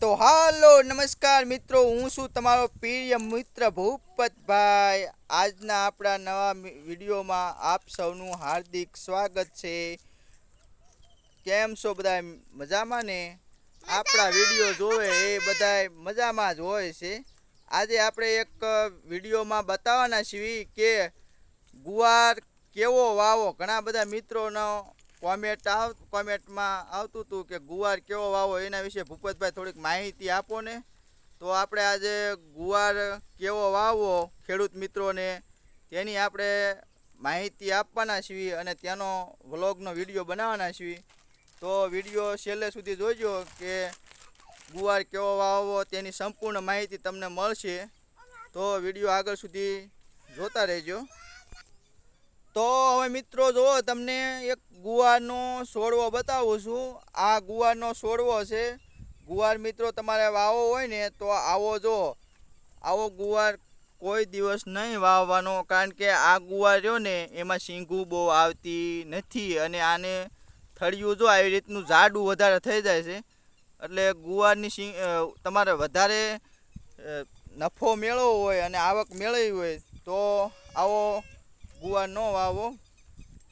તો હાલો નમસ્કાર મિત્રો હું છું તમારો પ્રિય મિત્ર ભૂપતભાઈ. આજના આપણા નવા વિડીયોમાં આપ સૌનું હાર્દિક સ્વાગત છે. કેમ છો બધા મજામાં ને? આપણા વીડિયો જોવે એ બધા મજામાં જ હોય છે. આજે આપણે એક વિડીયોમાં બતાવવાના છીએ કે ગુવાર કેવો વાવો. ઘણા બધા મિત્રોનો કોમેન્ટ આવ, કોમેન્ટમાં આવતું હતું કે ગુવાર કેવો વાવો, એના વિશે ભૂપતભાઈ થોડીક માહિતી આપો ને. તો આપણે આજે ગુવાર કેવો વાવવો ખેડૂત મિત્રોને તેની આપણે માહિતી આપવાના છીએ અને તેનો વ્લોગનો વીડિયો બનાવવાના છીએ. તો વીડિયો છેલ્લે સુધી જોજો કે ગુવાર કેવો વાવવો તેની સંપૂર્ણ માહિતી તમને મળશે. તો વીડિયો આગળ સુધી જોતા રહેજો. તો હવે મિત્રો જુઓ, તમને એક ગુવારનો છોડવો બતાવું છું. આ ગુવારનો છોડવો છે. ગુવાર મિત્રો તમારે વાવો હોય ને, તો આવો જો. આવો ગુવાર કોઈ દિવસ નહીં વાવવાનો, કારણ કે આ ગુવાર રહ્યો ને, એમાં શીંગું બહુ આવતી નથી અને આને થળિયું જો આવી રીતનું જાડું વધારે થઈ જાય છે. એટલે ગુવારની સિંગ તમારે વધારે નફો મેળવવો હોય અને આવક મેળવી હોય, તો આવો ગુવાર ન વાવો.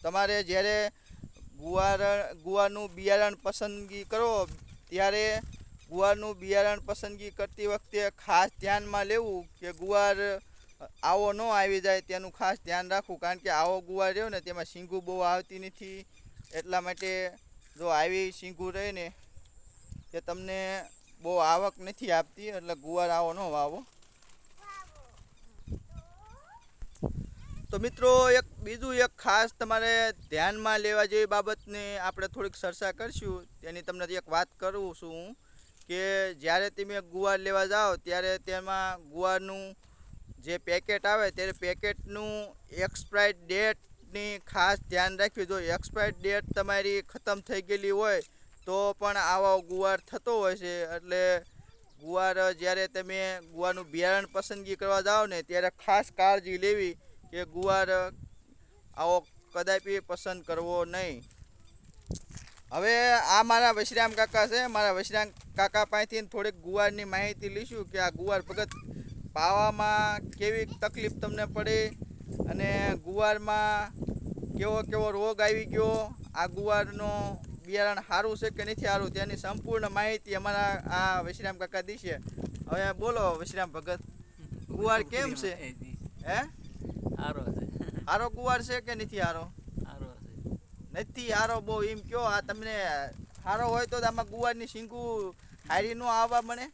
તમારે જ્યારે ગુવાર, ગુવારનું બિયારણ પસંદગી કરો, ત્યારે ગુવારનું બિયારણ પસંદગી કરતી વખતે ખાસ ધ્યાનમાં લેવું કે ગુવાર આવો ન આવી જાય તેનું ખાસ ધ્યાન રાખવું. કારણ કે આવો ગુવાર રહ્યો ને, તેમાં શીંગું બહુ આવતી નથી. એટલા માટે જો આવી શીંગું રહે ને, તે તમને બહુ આવક નથી આપતી, એટલે ગુવાર આવો ન વાવો. તો મિત્રો, એક બીજું એક ખાસ તમારે ધ્યાનમાં લેવા જેવી બાબતને આપણે થોડીક ચર્ચા કરીશું. તેની તમને એક વાત કરું છું હું કે જ્યારે તમે ગુવાર લેવા જાઓ, ત્યારે તેમાં ગુવારનું જે પેકેટ આવે, ત્યારે પેકેટનું એક્સપાયર ડેટની ખાસ ધ્યાન રાખવી જો એક્સપાયર ડેટ તમારી ખતમ થઈ ગયેલી હોય, તો પણ આવા ગુવાર થતો હોય છે. એટલે ગુવાર જ્યારે તમે ગુવારનું બિયારણ પસંદગી કરવા જાઓ ને, ત્યારે ખાસ કાળજી લેવી. કે ગુવાર આવો કદાપી પસંદ કરવો નહીં. હવે આ મારા વશરામ કાકા છે મારા વશરામ કાકા પાસેથી થોડીક ગુવારની માહિતી લઈશું કે આ ગુવાર ભગત પાવામાં કેવી તકલીફ તમને પડે અને ગુવારમાં કેવો કેવો રોગ આવી ગયો આ ગુવારનો બિયારણ સારું છે કે નથી સારું તેની સંપૂર્ણ માહિતી અમારા આ વશરામ કાકા દીશે. હવે બોલો વશરામ ભગત ગુવાર કેમ છે? હે? સારો છે. આરો ગુવાર છે કે નથી આરો સારો છે. નથી હારો બહુ એમ કયો આ તમને આરો હોય તો આમાં ગુવારની શીંગું હારી નો આવવા મને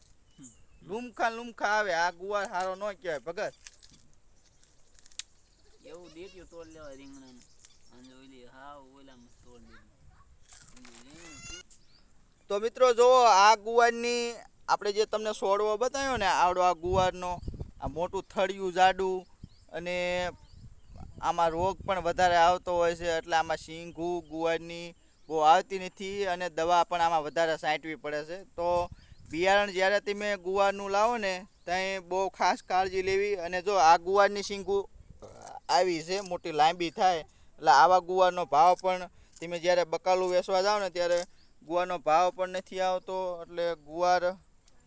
લુમખા લુમખા આવે આ ગુવાર હારો ન કહેવાય ભગત. એવું દેટ્યું તોડ લેવાય રીંગણાનું. અને ઓલી હાવ ઓલામાં તોડ તો મિત્રો જો આ ગુવારની આપણે જે તમને સોડવો બતાવ્યો ને આવડો આ ગુવારનો આ મોટું થળિયું જાડું અને આમાં રોગ પણ વધારે આવતો હોય છે, એટલે આમાં શીંગું ગુવારની બહુ આવતી નથી અને દવા પણ આમાં વધારે સાંટવી પડે છે. તો બિયારણ જ્યારે તમે ગુવારનું લાવો ને ત્યાં બહુ ખાસ કાળજી લેવી અને જો આ ગુવારની શીંગું આવી છે, મોટી લાંબી થાય, એટલે આવા ગુવારનો ભાવ પણ તમે જ્યારે બકાલું વેચવા જાઓ ને, ત્યારે ગુવારનો ભાવ પણ નથી આવતો, એટલે ગુવાર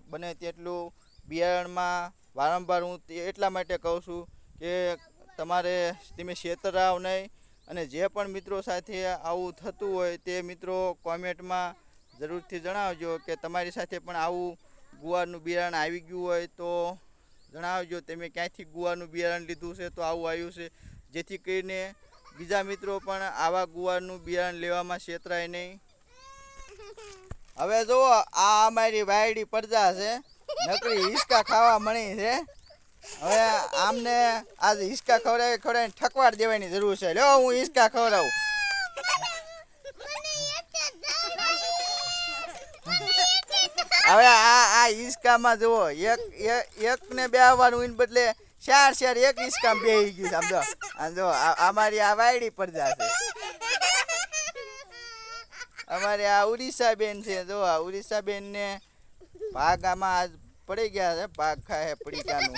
બને તેટલું બિયારણમાં વારંવાર હું એટલા માટે કહું છું કે તમારે તમે છેતરાવ નહીં અને જે પણ મિત્રો સાથે આવું થતું હોય તે મિત્રો કોમેન્ટમાં જરૂરથી જણાવજો કે તમારી સાથે પણ આવું ગુવારનું બિયારણ આવી ગયું હોય તો જણાવજો. તમે ક્યાંથી ગુવારનું બિયારણ લીધું છે તો આવું આવ્યું છે. જેથી કરીને બીજા મિત્રો પણ આવા ગુવારનું બિયારણ લેવામાં છેતરાય નહીં. હવે જુઓ, આ અમારી વાયડી પડદા છે. નકરી હિસકા ખાવા મળી છે. હવે આમને આજ હિસકા ખવડાવી ખવડાવીને ઠકવાડ દેવાની જરૂર છે. લ્યો, હું હિસકા ખવડાવું. હવે આ આ હિસકામાં જુઓ, એક, એક- ને બે આવવાનું એને બદલે ચાર ચાર, એક હિસકામાં બે ગયું સમજો આ જો અમારી આ વાયડી પર છે અમારે આ ઉડીસા બેન છે, જો, આ ઉડીસા બેન ને ભાગ આમાં આજ પડી ગયા છે, ભાગ ખાય પડીકાનું.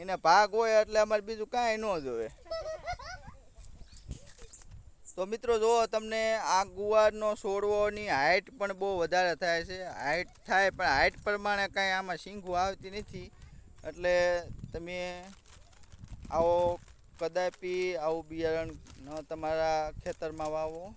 એને ભાગ હોય એટલે અમારે બીજું કાંઈ ન જોવે. તો મિત્રો જુઓ, તમને આ ગુવારનો છોડવોની હાઇટ પણ બહુ વધારે થાય છે. હાઇટ થાય પણ હાઇટ પ્રમાણે કાંઈ આમાં શીંગું આવતી નથી. એટલે તમે આવો કદાપી આવું બિયારણ તમારા ખેતરમાં વાવો.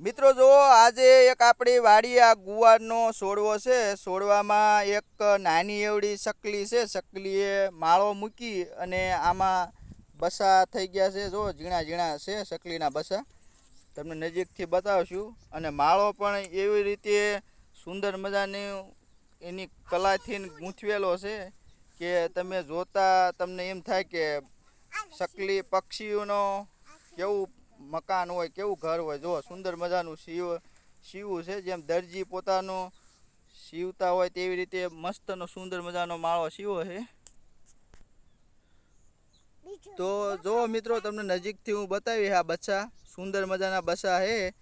મિત્રો, જો આજે એક આપણી વાડી આ ગુવારનો છોડવો છે છોડવામાં એક નાની એવડી સકલી છે, સકલીએ માળો મૂકી અને આમાં બસા થઈ ગયા છે, જો ઝીણા ઝીણા છે સકલીના બસા. તમને નજીકથી બતાવશું. અને માળો પણ એવી રીતે સુંદર મજાની એની કલાથી ગૂંથવેલો છે કે તમે જોતા તમને એમ થાય કે સકલી પક્ષીઓનો કેવું મકાન હોય, કેવું ઘર હોય જો સુંદર મજાનું શિવ સીવું છે, જેમ દરજી પોતાનું સીવતા હોય તેવી રીતે મસ્તનો, સુંદર મજાનો માળો સીવો છે. તો જો મિત્રો, તમને નજીકથી હું બતાવી આ બચ્ચા સુંદર મજાના બસા છે.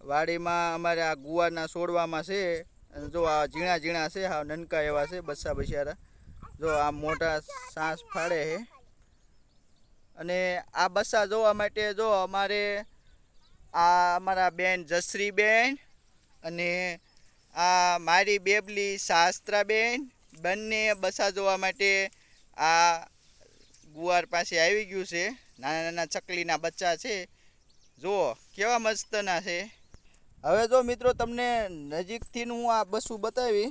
વાડીમાં અમારે આ ગુવારના છોડવામાં છે. જો આ ઝીણા ઝીણા છે હા નનકા એવા છે બસા બિચારા. જો આ મોટા સાસ ફાડે છે. અને આ બસા જોવા માટે જો અમારે આ અમારા બેન જસરીબેન અને આ મારી બેબલી શાસ્ત્રાબેન બંને બસા જોવા માટે આ ગુવાર પાસે આવી ગયું છે. નાના નાના ચકલીના બચ્ચા છે. જુઓ કેવા મસ્તના છે. હવે જો મિત્રો તમને નજીકથી હું આ બસું બતાવી.